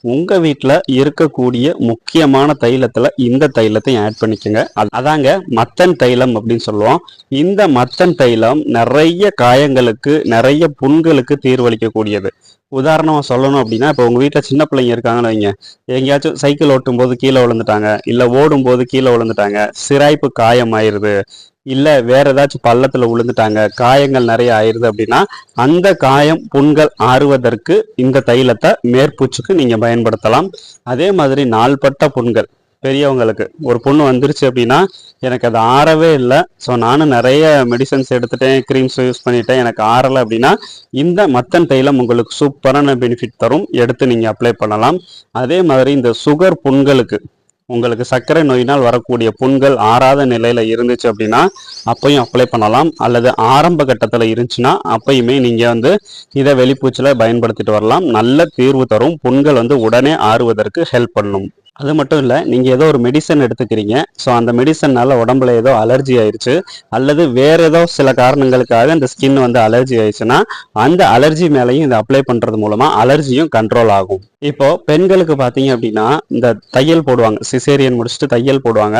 உங்கள் வீட்டில் இருக்கக்கூடிய முக்கியமான தைலத்தில் இந்த தைலத்தையும் ஆட் பண்ணிக்கோங்க. அது- அதாங்க மத்தன் தைலம் அப்படின்னு சொல்லுவோம். இந்த மத்தன் தைலம் நிறைய காயங்களுக்கு நிறைய புண்களுக்கு தீர்வளிக்கக்கூடியது. உதாரணமாக சொல்லணும் அப்படின்னா இப்போ உங்கள் வீட்டில் சின்ன பிள்ளைங்க இருக்காங்கன்னு வைங்க. எங்கேயாச்சும் சைக்கிள் ஓட்டும் போது கீழே விழுந்துட்டாங்க இல்லை ஓடும் போது கீழே விழுந்துட்டாங்க சிராய்ப்பு காயம் ஆயிடுது இல்ல வேற ஏதாச்சும் பள்ளத்துல விழுந்துட்டாங்க காயங்கள் நிறைய ஆயிருது அப்படின்னா அந்த காயம் புண்கள் ஆறுவதற்கு இந்த தைலத்தை மேற்பூச்சுக்கு நீங்க பயன்படுத்தலாம். அதே மாதிரி நாள்பட்ட புண்கள் பெரியவங்களுக்கு. ஒரு பொண்ணு வந்துருச்சு அப்படின்னா எனக்கு அது ஆறவே இல்லை. ஸோ நானும் நிறைய மெடிசன்ஸ் எடுத்துட்டேன் க்ரீம்ஸ் யூஸ் பண்ணிட்டேன் எனக்கு ஆறலை அப்படின்னா இந்த மத்தன் தைலம் உங்களுக்கு சூப்பரான பெனிஃபிட் தரும். எடுத்து நீங்கள் அப்ளை பண்ணலாம். அதே மாதிரி இந்த சுகர் புண்களுக்கு உங்களுக்கு சர்க்கரை நோயினால் வரக்கூடிய புண்கள் ஆறாத நிலையில் இருந்துச்சு அப்படின்னா அப்பையும் அப்ளை பண்ணலாம். அல்லது ஆரம்ப கட்டத்தில் இருந்துச்சுன்னா அப்பயுமே நீங்கள் வந்து இதை வெளிப்பூச்சில் பயன்படுத்திட்டு வரலாம். நல்ல தீர்வு தரும். புண்கள் வந்து உடனே ஆறுவதற்கு ஹெல்ப் பண்ணும். அது மட்டும் இல்லை நீங்கள் ஏதோ ஒரு மெடிசன் எடுத்துக்கிறீங்க. ஸோ அந்த மெடிசன்னால் உடம்புல ஏதோ அலர்ஜி ஆயிடுச்சு அல்லது வேறு ஏதோ சில காரணங்களுக்காக இந்த ஸ்கின் வந்து அலர்ஜி ஆயிடுச்சுன்னா அந்த அலர்ஜி மேலேயும் இதை அப்ளை பண்ணுறது மூலமாக அலர்ஜியும் கண்ட்ரோல் ஆகும். இப்போ பெண்களுக்கு பார்த்தீங்க அப்படின்னா இந்த தையல் போடுவாங்க. சிசேரியன் முடிச்சுட்டு தையல் போடுவாங்க.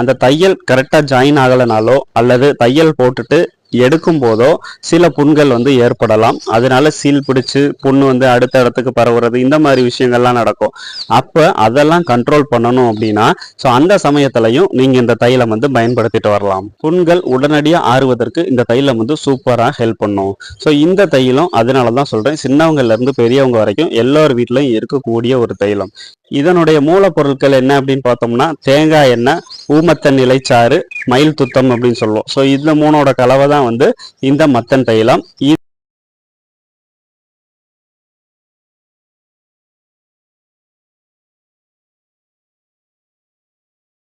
அந்த தையல் கரெக்டாக ஜாயின் ஆகலைனாலோ அல்லது தையல் போட்டுட்டு எடுக்கும் போதோ சில புண்கள் வந்து ஏற்படலாம். அதனால சீல் பிடிச்சு புண்ணு வந்து அடுத்த இடத்துக்கு பரவுறது இந்த மாதிரி விஷயங்கள்லாம் நடக்கும். அப்ப அதெல்லாம் கண்ட்ரோல் பண்ணணும் அப்படின்னா ஸோ அந்த சமயத்திலையும் நீங்க இந்த தைலம் வந்து பயன்படுத்திட்டு வரலாம். புண்கள் உடனடியாக ஆறுவதற்கு இந்த தைலம் வந்து சூப்பராக ஹெல்ப் பண்ணும். ஸோ இந்த தைலம் அதனால தான் சொல்றேன் சின்னவங்கள்ல இருந்து பெரியவங்க வரைக்கும் எல்லார் வீட்லயும் இருக்கக்கூடிய ஒரு தைலம். இதனுடைய மூலப்பொருட்கள் என்ன அப்படின்னு பார்த்தோம்னா தேங்காய் எண்ணெய் ஊமத்தன் இலைச்சாறு மயில் துத்தம் அப்படின்னு சொல்லுவோம். ஸோ இந்த மூணோட கலவை தான் வந்து இந்த மத்தன் தைலம்.